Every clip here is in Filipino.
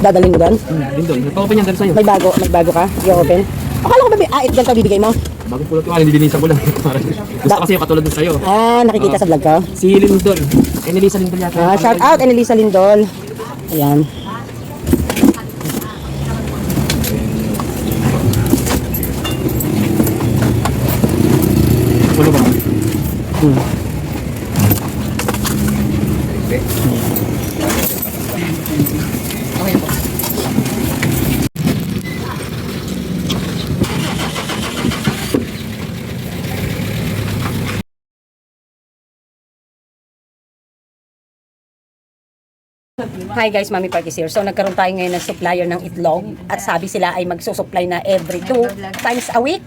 Dadalhin mo doon? Hmm, din doon. Nagpa-open yan dahil sa'yo. May bago, may bago ka? I-open? Akala ko ba, ah, ito ganito bibigay mo? Bagong pulot ko, nililinisan ko lang. Gusto kasi yung katulad din sa'yo. Ah, nakikita sa vlog ko? Si Lindol. Eh, Nelisa Lindol yata. Ah, shout out, Annalisa Lindol. Ayan. Pulo ba? Hi guys, Mami Park is here. So nagkaroon tayo ngayon ng supplier ng itlog at sabi sila ay magsusupply na every two times a week.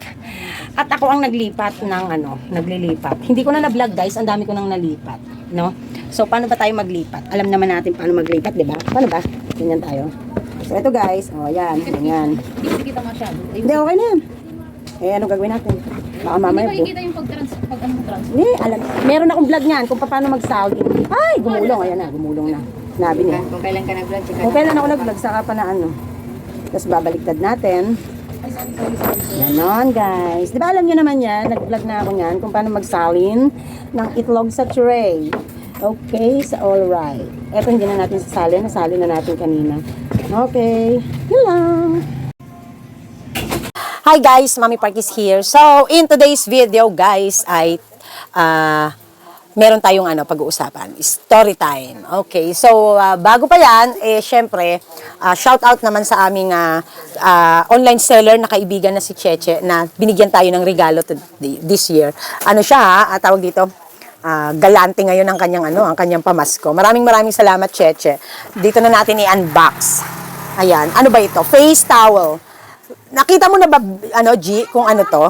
At ako ang naglipat ng ano, naglilipat. Hindi ko na na-vlog guys, ang dami ko nang nalipat, no? So paano ba tayo maglipat? Alam naman natin paano maglipat, 'di ba? Paano ba? Ganyan tayo. So ito guys, oh yan, ganyan. Hindi kita masyado. Hindi okay na yan. Eh anong gagawin natin? Baka mamaya Hindi po. ikita yung pag-trans, pag ano trans. Hindi, alam. Meron akong vlog niyan kung paano mag-sounding. Ay, gumulong. Ayan na, gumulong na. Sinabi niya. Kung kailan ka nag-vlog, tsaka Kung kailan ako nag-vlog, saka pa na ano. Tapos babaliktad natin. Ganon, guys. Di ba alam niyo naman yan, nag-vlog na ako niyan kung paano magsalin ng itlog sa tray. Okay, sa all right. Eto hindi na natin sasalin, nasalin na natin kanina. Okay, yun lang. Hi guys, Mami Park is here. So, in today's video guys ay ah meron tayong ano pag-uusapan, story time. Okay, so ah, bago pa yan, eh syempre, ah, shout out naman sa aming ah, ah, online seller na kaibigan na si Cheche na binigyan tayo ng regalo to- this year. Ano siya ha, tawag dito, ah, galante ngayon ang kanyang ano, ang kanyang pamasko. Maraming maraming salamat Cheche. Dito na natin i-unbox. Ayan, ano ba ito? Face towel. Nakita mo na ba, ano, G, kung ano to?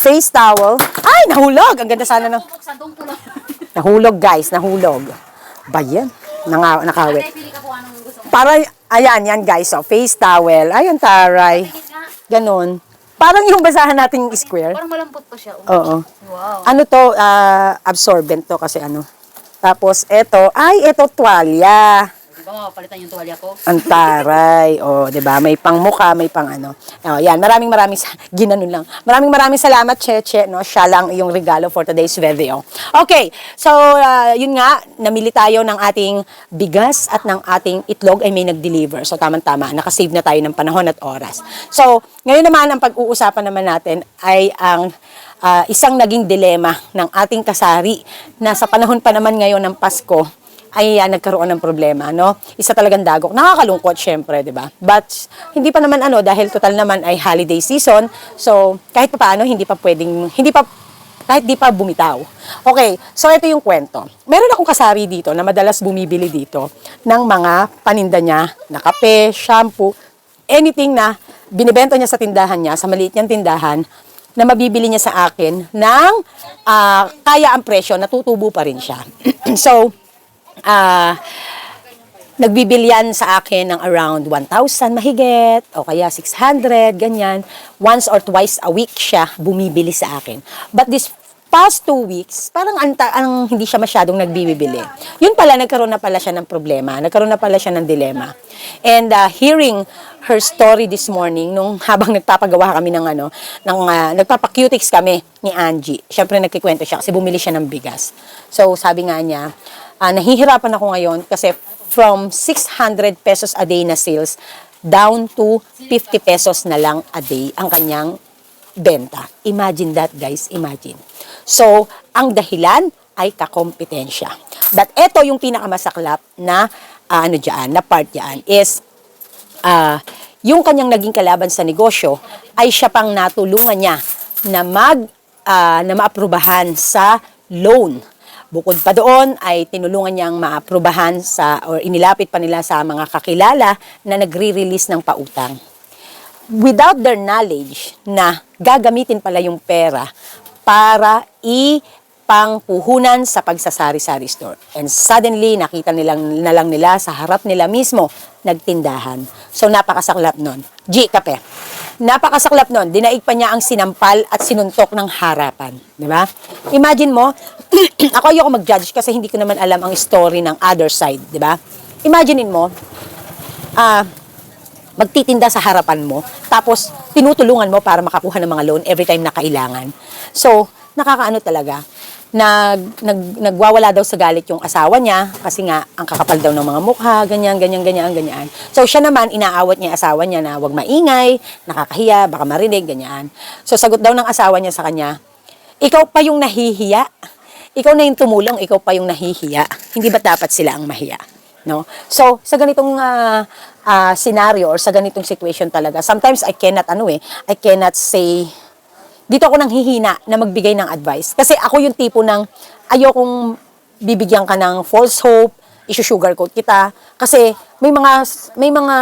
Face towel. Ay, nahulog. Ang ganda sana ng... Nahulog, guys. Nahulog. Ba yan? Nanga, nakawit. Ay, pili ka po anong gusto mo. Para, ayan, yan, guys. Oh, face towel. Ayun, taray. Ganon. Parang yung basahan nating square. Parang malampot pa siya. oh. Oo. Wow. Ano to, ah, absorbent to kasi ano. Tapos, eto, ay, eto, tuwalya. Ba mapapalitan yung tuwalya ko? Ang taray. O, 'di ba? May pang mukha, may pang ano. O, yan, maraming maraming ginanon lang. Maraming maraming salamat, Cheche, no? Siya lang yung regalo for today's video. Okay. So, ah, yun nga, namili tayo ng ating bigas at ng ating itlog ay may nag-deliver. So, tamang-tama, nakasave na tayo ng panahon at oras. So, ngayon naman ang pag-uusapan naman natin ay ang ah, isang naging dilema ng ating kasari na sa panahon pa naman ngayon ng Pasko ay ah, nagkaroon ng problema, no? Isa talagang dagok. Nakakalungkot, syempre, di ba? But, hindi pa naman ano, dahil total naman ay holiday season, so, kahit pa paano, hindi pa pwedeng, hindi pa, kahit di pa bumitaw. Okay, so ito yung kwento. Meron akong kasari dito na madalas bumibili dito ng mga paninda niya na kape, shampoo, anything na binibenta niya sa tindahan niya, sa maliit niyang tindahan, na mabibili niya sa akin ng ah, kaya ang presyo, natutubo pa rin siya. so, ah nagbibilyan sa akin ng around 1,000 mahigit o kaya 600, ganyan. Once or twice a week siya bumibili sa akin. But this past two weeks, parang anta, ang hindi siya masyadong nagbibili. Yun pala, nagkaroon na pala siya ng problema. Nagkaroon na pala siya ng dilema. And uh, hearing her story this morning, nung habang nagpapagawa kami ng ano, ng, uh, nagpapacutics kami ni Angie. Siyempre nagkikwento siya kasi bumili siya ng bigas. So sabi nga niya, ah, nahihirapan ako ngayon kasi from 600 pesos a day na sales down to 50 pesos na lang a day ang kanyang benta. Imagine that guys, imagine. So, ang dahilan ay kakompetensya. But eto yung pinakamasaklap na ah, ano diyan, na part diyan is ah, yung kanyang naging kalaban sa negosyo ay siya pang natulungan niya na mag ah, na maaprubahan sa loan. Bukod pa doon ay tinulungan niyang maaprubahan sa or inilapit pa nila sa mga kakilala na nagre-release ng pautang. Without their knowledge na gagamitin pala yung pera para i pangpuhunan sa pagsasari-sari store. And suddenly, nakita nilang, na lang nila sa harap nila mismo, nagtindahan. So, napakasaklap nun. G, kape. Napakasaklap nun. Dinaig pa niya ang sinampal at sinuntok ng harapan. Di ba? Imagine mo, ako ayoko mag-judge kasi hindi ko naman alam ang story ng other side. Di ba? Imaginein mo, ah, magtitinda sa harapan mo, tapos tinutulungan mo para makakuha ng mga loan every time na kailangan. So, nakakaano talaga, nag, nag, nagwawala daw sa galit yung asawa niya kasi nga ang kakapal daw ng mga mukha, ganyan, ganyan, ganyan, ganyan. So, siya naman, inaawat niya asawa niya na wag maingay, nakakahiya, baka marinig, ganyan. So, sagot daw ng asawa niya sa kanya, ikaw pa yung nahihiya. Ikaw na yung tumulong, ikaw pa yung nahihiya. Hindi ba dapat sila ang mahiya? No? So, sa ganitong ah, ah, scenario or sa ganitong situation talaga, sometimes I cannot, ano eh, I cannot say, dito ako nang hihina na magbigay ng advice. Kasi ako yung tipo ng, ayokong bibigyan ka ng false hope, isu-sugarcoat kita. Kasi may mga, may mga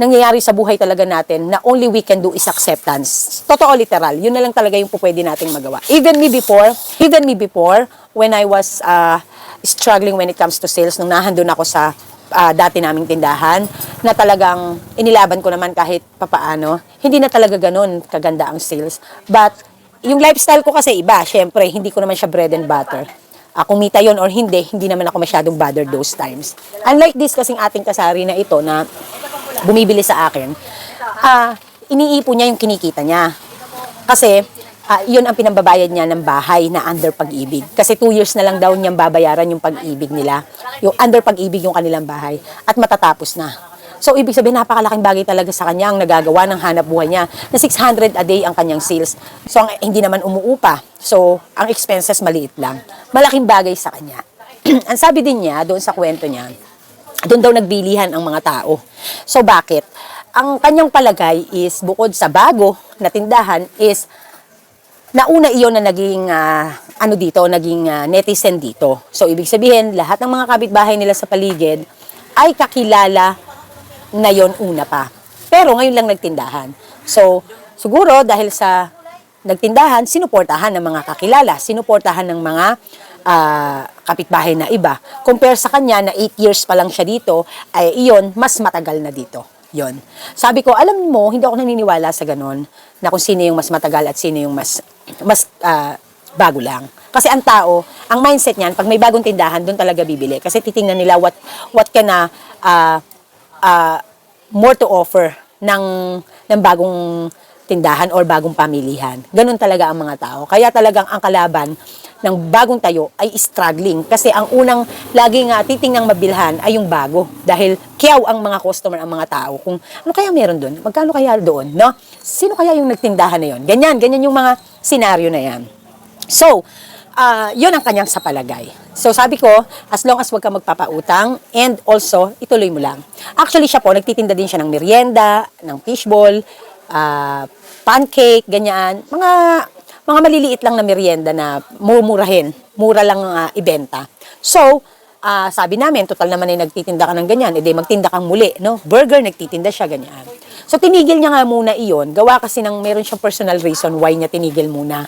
nangyayari sa buhay talaga natin na only we can do is acceptance. Totoo literal. Yun na lang talaga yung pwede nating magawa. Even me before, even me before, when I was uh, struggling when it comes to sales, nung nahandun ako sa ah, dati naming tindahan, na talagang inilaban ko naman kahit papaano, hindi na talaga ganun kaganda ang sales. But, yung lifestyle ko kasi iba, syempre, hindi ko naman siya bread and butter. Ah, kumita yon or hindi, hindi naman ako masyadong bothered those times. Unlike this kasing ating kasari na ito na bumibili sa akin, ah, iniipon niya yung kinikita niya. Kasi, ah, yun ang pinambabayad niya ng bahay na under pag-ibig. Kasi two years na lang daw niyang babayaran yung pag-ibig nila. Yung under pag-ibig yung kanilang bahay. At matatapos na. So, ibig sabihin, napakalaking bagay talaga sa kanya ang nagagawa ng hanap buhay niya na 600 a day ang kanyang sales. So, ang, hindi naman umuupa. So, ang expenses maliit lang. Malaking bagay sa kanya. ang sabi din niya, doon sa kwento niya, doon daw nagbilihan ang mga tao. So bakit? Ang kanyang palagay is bukod sa bago na tindahan is nauna iyon na naging ah, ano dito, naging ah, netizen dito. So ibig sabihin, lahat ng mga kapitbahay nila sa paligid ay kakilala na yon una pa. Pero ngayon lang nagtindahan. So siguro dahil sa nagtindahan, sinuportahan ng mga kakilala, sinuportahan ng mga ah, kapitbahay na iba. Compare sa kanya na 8 years pa lang siya dito, ay iyon, mas matagal na dito. Yon. Sabi ko, alam mo, hindi ako naniniwala sa ganun, na kung sino yung mas matagal at sino yung mas, mas ah, bago lang. Kasi ang tao, ang mindset niyan, pag may bagong tindahan, doon talaga bibili. Kasi titingnan nila what, what ka na ah, ah, more to offer ng, ng bagong tindahan or bagong pamilihan. Ganun talaga ang mga tao. Kaya talagang ang kalaban ng bagong tayo ay struggling. Kasi ang unang lagi nga titingnang mabilhan ay yung bago. Dahil kiyaw ang mga customer, ang mga tao. Kung ano kaya meron doon? Magkano kaya doon? No? Sino kaya yung nagtindahan na yon? Ganyan, ganyan yung mga senaryo na yan. So, ah, yun ang kanyang sapalagay. So, sabi ko, as long as wag ka magpapautang, and also, ituloy mo lang. Actually, siya po, nagtitinda din siya ng merienda, ng fishball, ah, pancake, ganyan. Mga, mga maliliit lang na merienda na mumurahin. Mura lang ah, ibenta. So, ah, sabi namin, total naman ay nagtitinda ka ng ganyan, edi magtinda kang muli, no? Burger, nagtitinda siya, ganyan. So, tinigil niya nga muna iyon. Gawa kasi ng meron siyang personal reason why niya tinigil muna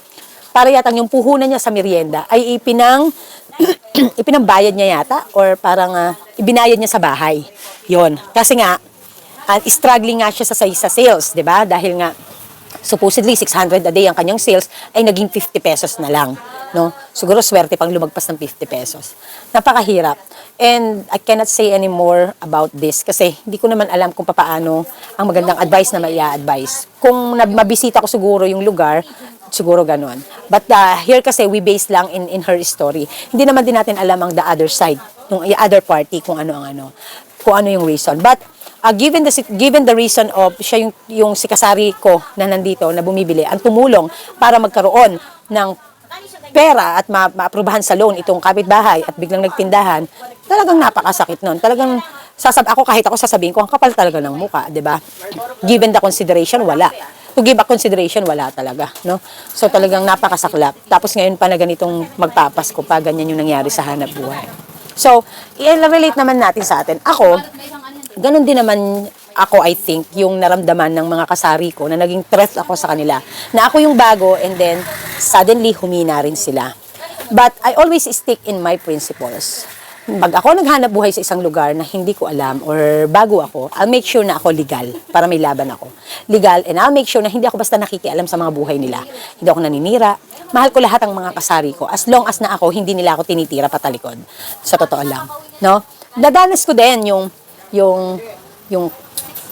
para yatang yung puhunan niya sa merienda ay ipinang ipinambayad niya yata or parang ah, ibinayad niya sa bahay. Yon. Kasi nga ah, struggling nga siya sa sa sales, 'di ba? Dahil nga supposedly 600 a day ang kanyang sales ay naging 50 pesos na lang, no? Siguro swerte pang lumagpas ng 50 pesos. Napakahirap. And I cannot say any more about this kasi hindi ko naman alam kung paano ang magandang advice na mai advice Kung mabisita ko siguro yung lugar, siguro ganon. But uh, here kasi we base lang in in her story. Hindi naman din natin alam ang the other side, yung other party kung ano ang ano, kung ano yung reason. But uh, given the given the reason of siya yung yung si kasari ko na nandito na bumibili ang tumulong para magkaroon ng pera at ma- maaprubahan sa loan itong kapitbahay at biglang nagtindahan, talagang napakasakit nun. Talagang sasab ako kahit ako sasabihin ko ang kapal talaga ng muka, 'di ba? Given the consideration, wala. To give a consideration, wala talaga, no? So talagang napakasaklap. Tapos ngayon pa na ganitong magpapasko pa, ganyan yung nangyari sa hanap buhay. So, i-relate naman natin sa atin. Ako, ganun din naman ako, I think, yung naramdaman ng mga kasari ko na naging threat ako sa kanila. Na ako yung bago and then suddenly humina rin sila. But I always stick in my principles. Pag ako naghanap buhay sa isang lugar na hindi ko alam or bago ako, I'll make sure na ako legal para may laban ako. Legal and I'll make sure na hindi ako basta nakikialam sa mga buhay nila. Hindi ako naninira. Mahal ko lahat ng mga kasari ko as long as na ako hindi nila ako tinitira patalikod. Sa totoo lang, no? Dadanas ko din yung yung yung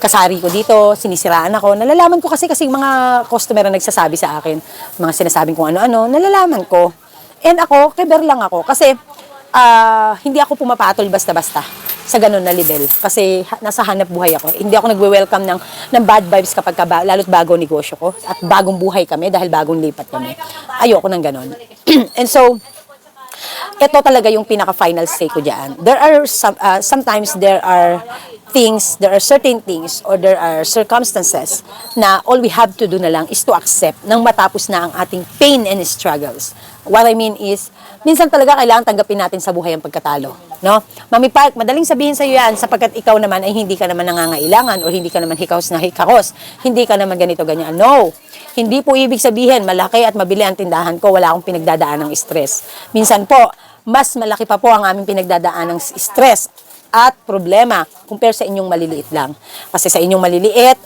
kasari ko dito, sinisiraan ako. Nalalaman ko kasi kasi mga customer na nagsasabi sa akin, mga sinasabing kung ano-ano, nalalaman ko. And ako, keber lang ako. Kasi ah, hindi ako pumapatol basta-basta sa ganun na level. Kasi nasa hanap buhay ako. Hindi ako nagwe-welcome ng, ng bad vibes kapag ka, lalo't bago negosyo ko. At bagong buhay kami dahil bagong lipat kami. Ayoko ng ganun. And so, ito talaga yung pinaka-final say ko dyan. There are some, uh, sometimes there are things, there are certain things or there are circumstances na all we have to do na lang is to accept nang matapos na ang ating pain and struggles. What I mean is, minsan talaga kailangan tanggapin natin sa buhay ang pagkatalo. No? Mami Park, madaling sabihin sa iyo yan sapagkat ikaw naman ay hindi ka naman nangangailangan or hindi ka naman hikaos na hikakos. Hindi ka naman ganito ganyan. No. Hindi po ibig sabihin malaki at mabili ang tindahan ko, wala akong pinagdadaan ng stress. Minsan po, mas malaki pa po ang aming pinagdadaan ng stress at problema compare sa inyong maliliit lang. Kasi sa inyong maliliit,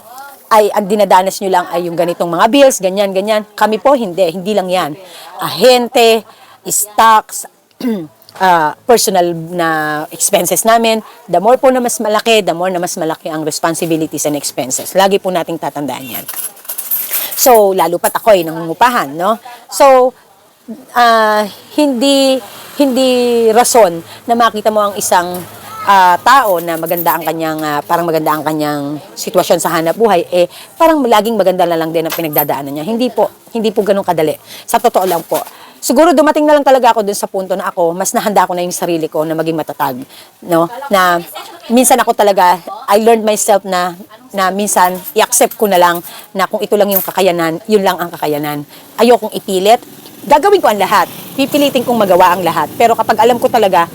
ay ang dinadanas nyo lang ay yung ganitong mga bills, ganyan, ganyan. Kami po, hindi. Hindi lang yan. Ahente, stocks, ah, personal na expenses namin. The more po na mas malaki, the more na mas malaki ang responsibilities and expenses. Lagi po nating tatandaan yan. So, lalo pat ako ay nangungupahan, no? So, ah, hindi hindi rason na makita mo ang isang ah, tao na maganda ang kanyang ah, parang maganda ang kanyang sitwasyon sa hanap buhay eh parang laging maganda na lang din ang pinagdadaanan niya. Hindi po, hindi po ganun kadali. Sa totoo lang po. Siguro dumating na lang talaga ako dun sa punto na ako mas nahanda ko na yung sarili ko na maging matatag, no? Na minsan ako talaga I learned myself na na minsan i-accept ko na lang na kung ito lang yung kakayanan, yun lang ang kakayanan. Ayokong ipilit. Gagawin ko ang lahat. Pipilitin kong magawa ang lahat. Pero kapag alam ko talaga,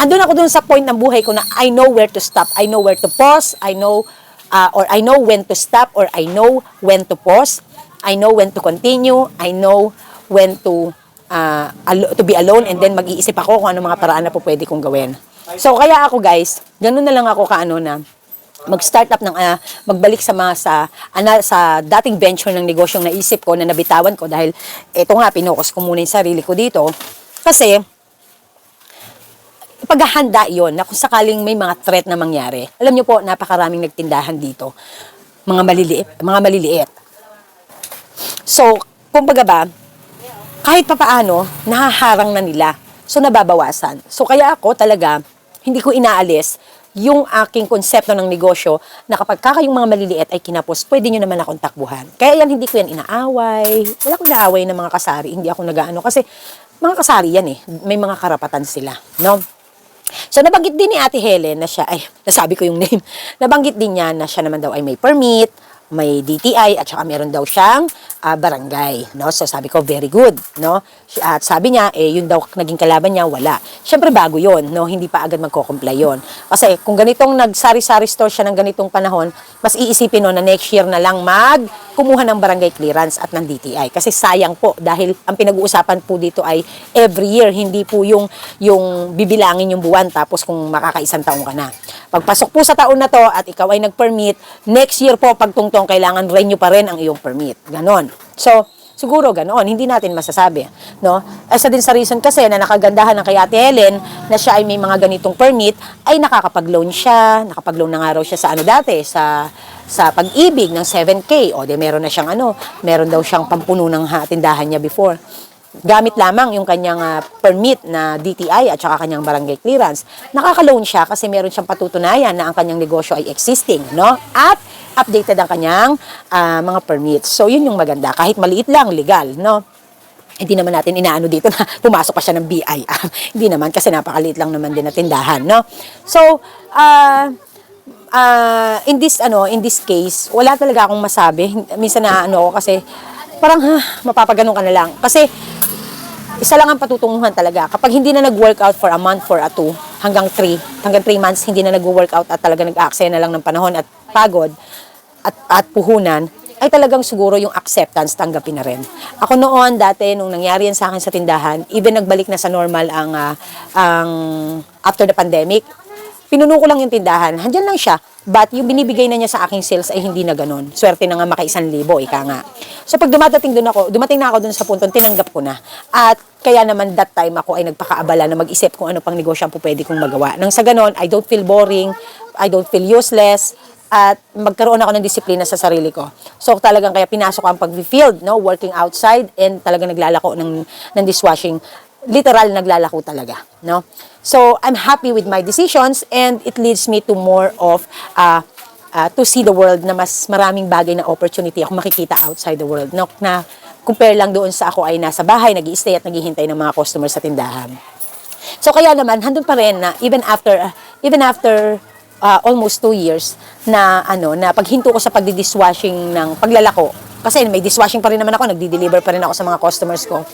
andun ako dun sa point ng buhay ko na I know where to stop. I know where to pause. I know, uh, or I know when to stop, or I know when to pause. I know when to continue. I know when to uh, to be alone and then mag-iisip ako kung ano mga paraan na po pwede kong gawin. So kaya ako guys, ganun na lang ako kaano na mag-start up ng ah, magbalik sa mga sa ana, sa dating venture ng negosyong naisip ko na nabitawan ko dahil ito nga pinukus ko muna yung sarili ko dito kasi paghahanda yon na kung sakaling may mga threat na mangyari. Alam niyo po, napakaraming nagtindahan dito. Mga maliliit, mga maliliit. So, kumbaga ba, kahit papaano, nahaharang na nila. So, nababawasan. So, kaya ako talaga, hindi ko inaalis yung aking konsepto ng negosyo na kapag kakayong mga maliliit ay kinapos, pwede nyo naman akong takbuhan. Kaya yan, hindi ko yan inaaway. Wala ko inaaway ng mga kasari. Hindi ako nagaano. Kasi, mga kasari yan eh. May mga karapatan sila. No? So, nabanggit din ni Ate Helen na siya, ay, nasabi ko yung name, nabanggit din niya na siya naman daw ay may permit, may DTI, at saka meron daw siyang ah, barangay, no? So, sabi ko, very good, no? At sabi niya, eh, yun daw naging kalaban niya, wala. Siyempre, bago yon no? Hindi pa agad magko-comply yun. Kasi, kung ganitong nagsari-sari store siya ng ganitong panahon, mas iisipin no na next year na lang mag kumuha ng barangay clearance at ng DTI. Kasi sayang po dahil ang pinag-uusapan po dito ay every year, hindi po yung, yung bibilangin yung buwan tapos kung makakaisang taong ka na. Pagpasok po sa taon na to at ikaw ay nag-permit, next year po pagtungtong kailangan renew pa rin ang iyong permit. Ganon. So, siguro ganoon, hindi natin masasabi, no? Isa din sa reason kasi na nakagandahan ng kay Ate Helen na siya ay may mga ganitong permit, ay nakakapag-loan siya, nakapag-loan na nga raw siya sa ano dati, sa sa pag-ibig ng 7K. O, de meron na siyang ano, meron daw siyang pampuno ng ha- tindahan niya before. Gamit lamang yung kanyang ah, permit na DTI at saka kanyang barangay clearance. Nakaka-loan siya kasi meron siyang patutunayan na ang kanyang negosyo ay existing, no? At updated ang kanyang ah, mga permits. So, yun yung maganda. Kahit maliit lang, legal, no? hindi naman natin inaano dito na pumasok pa siya ng BI. hindi naman kasi napakaliit lang naman din na tindahan, no? So, ah ah, in this ano, in this case, wala talaga akong masabi. Minsan na ano ako kasi parang ha, mapapaganon ka na lang. Kasi isa lang ang patutunguhan talaga. Kapag hindi na nag-workout for a month, for a two, hanggang three, hanggang three months, hindi na nag-workout at talaga nag-aaksaya na lang ng panahon at pagod at, at puhunan, ay talagang siguro yung acceptance tanggapin na rin. Ako noon, dati, nung nangyari yan sa akin sa tindahan, even nagbalik na sa normal ang, ah, ang after the pandemic, pinuno ko lang yung tindahan. Handyan lang siya. But yung binibigay na niya sa aking sales ay hindi na ganun. Swerte na nga maka isang libo, ika nga. So pag dumadating doon ako, dumating na ako doon sa punto, tinanggap ko na. At kaya naman that time ako ay nagpakaabala na mag-isip kung ano pang negosyo ang pwede kong magawa. Nang sa ganun, I don't feel boring, I don't feel useless, at magkaroon ako ng disiplina sa sarili ko. So talagang kaya pinasok ang pag-field, no, working outside and talagang naglalako ng ng dishwashing. Literal naglalako talaga, no? So I'm happy with my decisions and it leads me to more of uh, uh, to see the world na mas maraming bagay na opportunity ako makikita outside the world, no? Na compare lang doon sa ako ay nasa bahay, nag stay at naghihintay ng mga customers sa tindahan. So kaya naman handun pa rin na even after uh, even after uh, almost two years na ano na paghinto ko sa pagdi-dishwashing ng paglalako kasi may dishwashing pa rin naman ako, nagdi-deliver pa rin ako sa mga customers ko.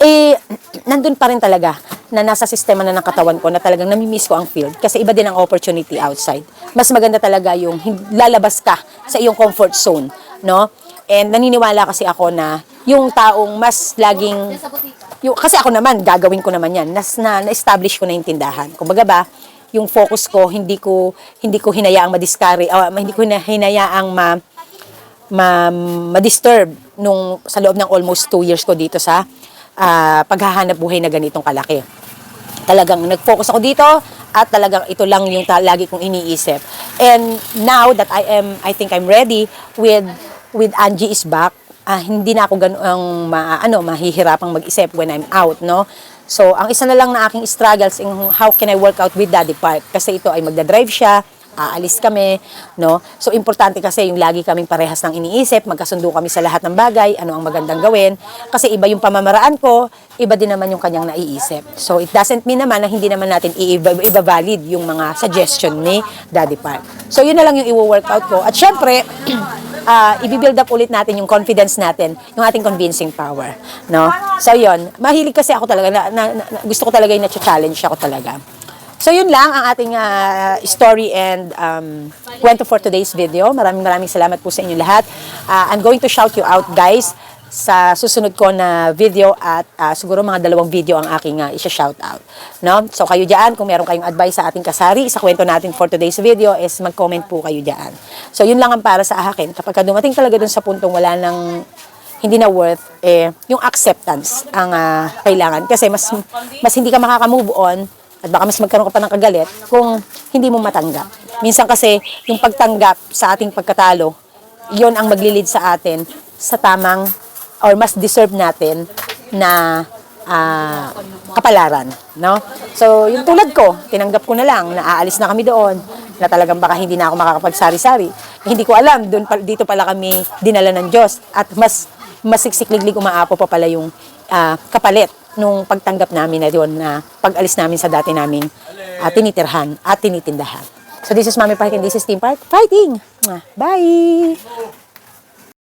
Eh nandun pa rin talaga na nasa sistema na ng katawan ko na talagang namimiss ko ang field kasi iba din ang opportunity outside. Mas maganda talaga yung lalabas ka sa iyong comfort zone, no? And naniniwala kasi ako na yung taong mas laging yung, kasi ako naman, gagawin ko naman yan. Nas, na, na-establish ko na yung tindahan. Kumbaga ba, yung focus ko, hindi ko, hindi ko hinayaang madiskari, ah, hindi ko hina- hinayaang ma, ma, ma-disturb nung, sa loob ng almost two years ko dito sa ah, paghahanap buhay na ganitong kalaki. Talagang nag-focus ako dito at talagang ito lang yung ta- lagi kong iniisip. And now that I am, I think I'm ready with with Angie is back, ah, hindi na ako ganung ma, ano, mahihirapang mag-isip when I'm out, no? So, ang isa na lang na aking struggles in how can I work out with Daddy Park? Kasi ito ay magda-drive siya, aalis kami, no? So, importante kasi yung lagi kaming parehas ng iniisip, magkasundo kami sa lahat ng bagay, ano ang magandang gawin. Kasi iba yung pamamaraan ko, iba din naman yung kanyang naiisip. So, it doesn't mean naman na hindi naman natin iba-valid yung mga suggestion ni Daddy Park. So, yun na lang yung i-workout ko. At syempre, uh, i-build up ulit natin yung confidence natin, yung ating convincing power, no? So yun, mahilig kasi ako talaga, na, na, na- gusto ko talaga yung na-challenge ako talaga. So yun lang ang ating ah, story and um, kwento for today's video. Maraming maraming salamat po sa inyo lahat. Ah, I'm going to shout you out guys sa susunod ko na video at ah, siguro mga dalawang video ang aking uh, isa-shout out. No? So kayo diyan kung meron kayong advice sa ating kasari sa kwento natin for today's video is mag-comment po kayo diyan. So yun lang ang para sa akin. Kapag ka dumating talaga dun sa puntong wala nang hindi na worth eh yung acceptance ang ah, kailangan kasi mas mas hindi ka makaka-move on at baka mas magkaroon ka pa ng kagalit kung hindi mo matanggap. Minsan kasi yung pagtanggap sa ating pagkatalo, yon ang maglilid sa atin sa tamang or mas deserve natin na ah, kapalaran, no? So, yung tulad ko, tinanggap ko na lang na aalis na kami doon, na talagang baka hindi na ako makakapagsari-sari. Hindi ko alam, doon dito pala kami dinala ng Diyos at mas masiksikliglig umaapo pa pala yung ah, kapalit nung pagtanggap namin na doon na pag-alis namin sa dati naming ah, tinitirhan at tinitindahan. So this is Mami Park and this is Team Park Fighting! Bye!